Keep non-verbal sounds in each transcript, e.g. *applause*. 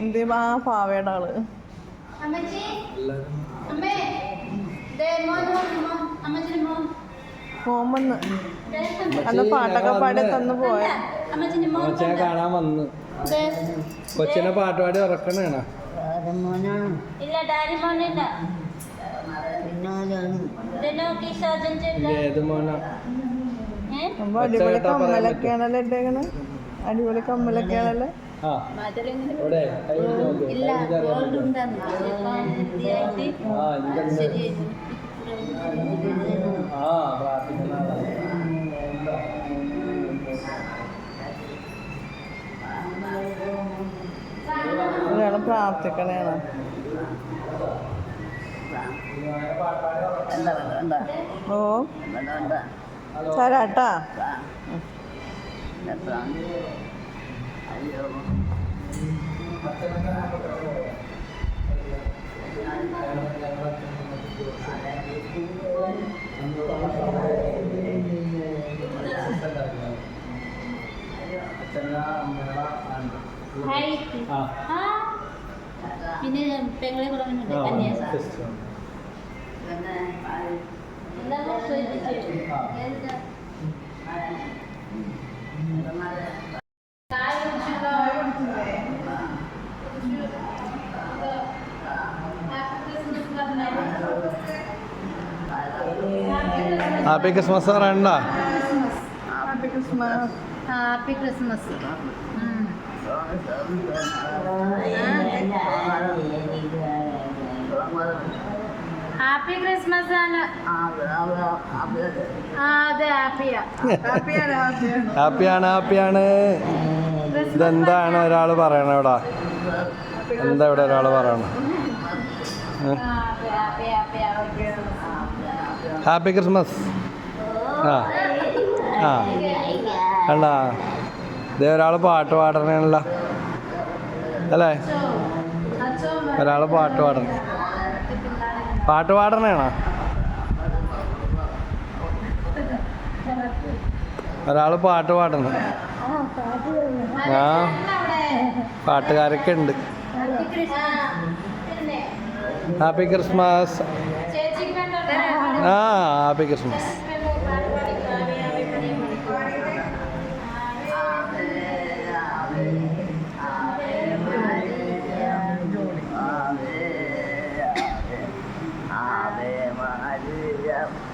എന്ത് ആ പാവയുടെ ആൾ? പാട്ടൊക്കെ പാടി തന്നു പോയ. കാണാൻ വന്ന്. കൊച്ചിനെ പാട്ടുപാടി ഉറക്കണേണ? ഏത് മോനാ? അടിപൊളി കമ്മലൊക്കെയാണല്ലോ ഇട്ടേക്കണേ. അടിപൊളി കമ്മലൊക്കെയാണല്ലോ. ആ. പ്രാർത്ഥിക്കുന്ന ആളാണ് ഒരാൾ പ്രാർത്ഥിക്കണേണ് ഓ. തരാട്ടാ. പിന്നെ പെങ്ങളെ കൂടെ വന്നിട്ടുണ്ട് ആ, കന്യാസ സിസ്റ്റർ. എല്ലാവരും ഹാപ്പി ക്രിസ്മസ് പറയണ്ട ഹാപ്പി ക്രിസ്മസ് ഹാപ്പി ക്രിസ്മസ് ഉം. ഹാപ്പി ക്രിസ്മസ് ആണ് ആ അതെ ഹാപ്പിയാ. ഹാപ്പിയാണ് ഹാപ്പിയാണ്. ഹാപ്പിയാണ് ഇതെന്താണ് ഒരാൾ പറയണ ഇവിടെ? എന്താ ഇവിടെ ഒരാൾ പറയണ? ഹാപ്പി ക്രിസ്മസ് ആ. ആ. അല്ല ഇതേ ഒരാൾ പാട്ട് പാടണല്ലോ അല്ലേ? ഒരാൾ പാട്ട് പാടണം പാട്ട് പാടണേണോ ഒരാൾ പാട്ട് പാടണം ആ. പാട്ടുകാരൊക്കെ ഉണ്ട്. Happy Christmas. ആ ഹാപ്പി ക്രിസ്മസ്.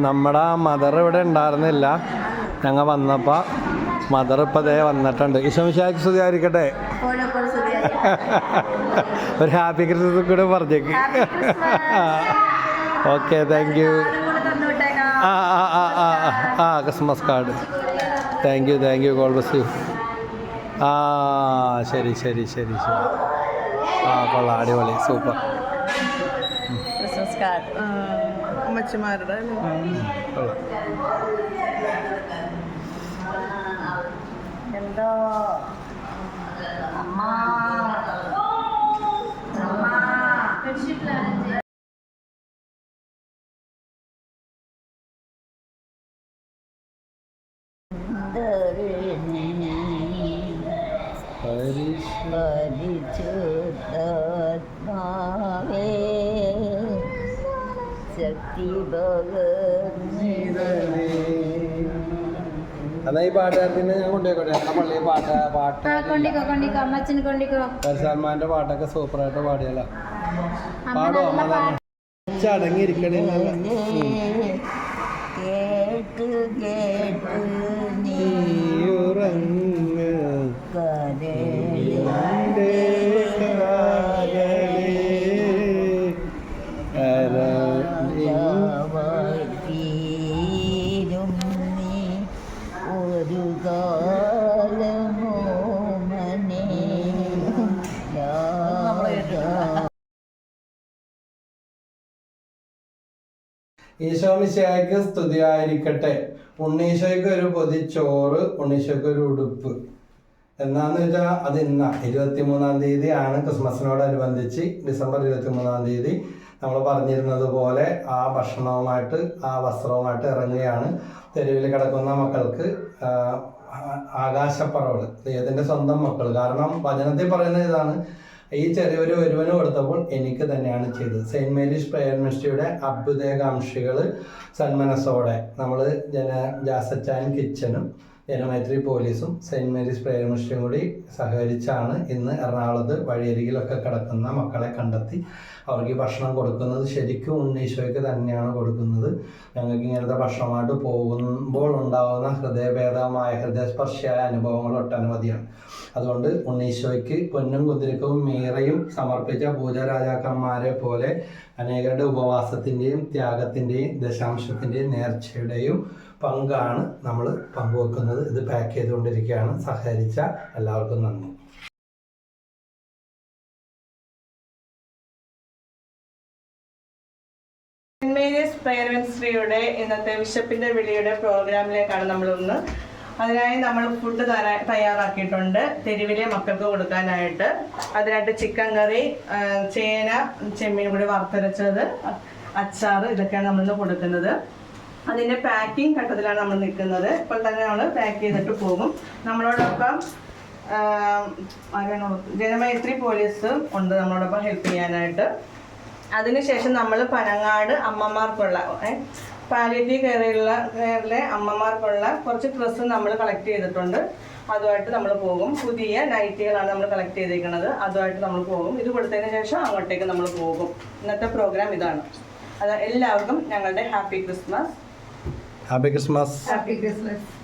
നമ്മുടെ മദർ ഇവിടെ ഉണ്ടായിരുന്നില്ല. ഞങ്ങൾ വന്നപ്പോൾ മദർ ഇപ്പം ദേ വന്നിട്ടുണ്ട്. ഈശോമിശാക്ക് സ്തുതിയായിരിക്കട്ടെ. *laughs* ഒരു ഹാപ്പി ക്രിസ്മസ് കൂടെ പറഞ്ഞേക്ക്. ഓക്കെ താങ്ക് യു ആ ആ ആ ആ ആ, Christmas card thank you thank you God bless you ആ ശരി ശരി ശരി ശരി. ആ കൊള്ളാം. അടിപൊളി. സൂപ്പർ ക്രിസ്മസ് കാർഡ് അമ്മച്ചിമാരുടെ എന്തോ? അമ്മ. പരിശുദ്ധാത്മാവേ എന്നാ ഈ പാട്ടുകാരത്തിനെ ഞാൻ കൊണ്ടുപോയിക്കോട്ടെ. ഞങ്ങളുടെ പാട്ട് പാട്ട് ആ കൊണ്ടിക്കോ കൊണ്ടിക്കോ. അമ്മച്ചന് കൊണ്ടിക്കോ. സൽമാന്റെ പാട്ടൊക്കെ സൂപ്പറായിട്ട് പാടിയല്ല. അമ്മ പാടോ നല്ല അമ്മ പാട്ട്. ചടങ്ങിയിരിക്കണേ കേട്ട് കേട്ട്. ഈശോ മിശിഹായ്ക്ക് സ്തുതിയായിരിക്കട്ടെ. ഉണ്ണീശോയ്ക്ക് ഒരു പൊതി ചോറ് ഉണ്ണീശോയ്ക്ക് ഒരു ഉടുപ്പ്. എന്നാന്ന് വെച്ചാൽ അത് ഇന്ന. ഇരുപത്തിമൂന്നാം തീയതി ആണ് ക്രിസ്മസിനോടനുബന്ധിച്ച് ഡിസംബർ ഇരുപത്തി മൂന്നാം തീയതി നമ്മൾ പറഞ്ഞിരുന്നത് പോലെ ആ ഭക്ഷണവുമായിട്ട് ആ വസ്ത്രവുമായിട്ട് ഇറങ്ങുകയാണ്. തെരുവിൽ കിടക്കുന്ന മക്കൾക്ക് ആ, ദൈവത്തിന്റെ സ്വന്തം മക്കൾ. കാരണം വചനത്തിൽ പറയുന്നത് ഇതാണ് ഈ ചെറിയൊരു ഒരുവന് കൊടുത്തപ്പോൾ എനിക്ക് തന്നെയാണ് ചെയ്തത്. സെയിന്റ് മേരീസ് പ്രയർ മിനിസ്ട്രിയുടെ അഭ്യുദയകാംക്ഷികൾ സന്മനസ്സോടെ നമ്മൾ ജന ജാസച്ചാൻ കിച്ചനും ജനമൈത്രി പോലീസും സെയിന്റ് മേരീസ് പ്രേയർ മിഷനും കൂടി സഹകരിച്ചാണ് ഇന്ന് എറണാകുളത്ത് വഴിയരികിലൊക്കെ കിടക്കുന്ന മക്കളെ കണ്ടെത്തി അവർക്ക് ഭക്ഷണം കൊടുക്കുന്നത് ശരിക്കും ഉണ്ണീശോയ്ക്ക് തന്നെയാണ് കൊടുക്കുന്നത്. ഞങ്ങൾക്ക് ഇങ്ങനത്തെ ഭക്ഷണമായിട്ട് പോകുമ്പോൾ ഉണ്ടാകുന്ന ഹൃദയഭേദമായ ഹൃദയസ്പർശിയായ അനുഭവങ്ങൾ ഒട്ടനവധിയാണ്. അതുകൊണ്ട് ഉണ്ണീശോയ്ക്ക് പൊന്നും കുതിരക്കവും മീറയും സമർപ്പിച്ച പൂജാരാജാക്കന്മാരെ പോലെ അനേകരുടെ ഉപവാസത്തിന്റെയും ത്യാഗത്തിന്റെയും ദശാംശത്തിന്റെയും നേർച്ചയുടെയും പങ്കാണ് നമ്മൾ പങ്കുവെക്കുന്നത്. ഇത് പാക്ക് ചെയ്തുകൊണ്ടിരിക്കുകയാണ്. സഹകരിച്ച എല്ലാവർക്കും നന്ദി. മേരീസ് പ്രയർ ഇന്നത്തെ വിശപ്പിന്റെ വിളിയുടെ പ്രോഗ്രാമിലേക്കാണ് നമ്മൾ ഒന്ന് അതിനായി നമ്മൾ ഫുഡ് തയ്യാറാക്കിയിട്ടുണ്ട്. തെരുവിലെ മക്കൾക്ക് കൊടുക്കാനായിട്ട്. അതിനായിട്ട് ചിക്കൻ കറി ചേന ചെമ്മീൻ കൂടി വറുത്തരച്ചത് അച്ചാർ ഇതൊക്കെയാണ് നമ്മളിന്ന് കൊടുക്കുന്നത്. അതിന്റെ പാക്കിംഗ് ഘട്ടത്തിലാണ് നമ്മൾ നിൽക്കുന്നത്. ഇപ്പോൾ തന്നെ നമ്മൾ പാക്ക് ചെയ്തിട്ട് പോകും. നമ്മളോടൊപ്പം? ജനമൈത്രി പോലീസ് ഉണ്ട് നമ്മളോടൊപ്പം ഹെൽപ്പ് ചെയ്യാനായിട്ട്. അതിനുശേഷം നമ്മൾ പനങ്ങാട് അമ്മമാർക്കുള്ള പാലിറ്റീവ് കെയറിലുള്ള കെയറിലെ അമ്മമാർക്കുള്ള കുറച്ച് ഡ്രസ്സ് നമ്മൾ കളക്ട് ചെയ്തിട്ടുണ്ട്. അതുമായിട്ട് നമ്മൾ പോകും. പുതിയ നൈറ്റികളാണ് നമ്മൾ കളക്ട് ചെയ്തിരിക്കുന്നത് അതുമായിട്ട് നമ്മൾ പോകും. ഇത് കൊടുത്തതിന് ശേഷം അങ്ങോട്ടേക്ക് നമ്മൾ പോകും. ഇന്നത്തെ പ്രോഗ്രാം ഇതാണ്. അത് എല്ലാവർക്കും ഞങ്ങളുടെ happy Christmas happy Christmas happy Christmas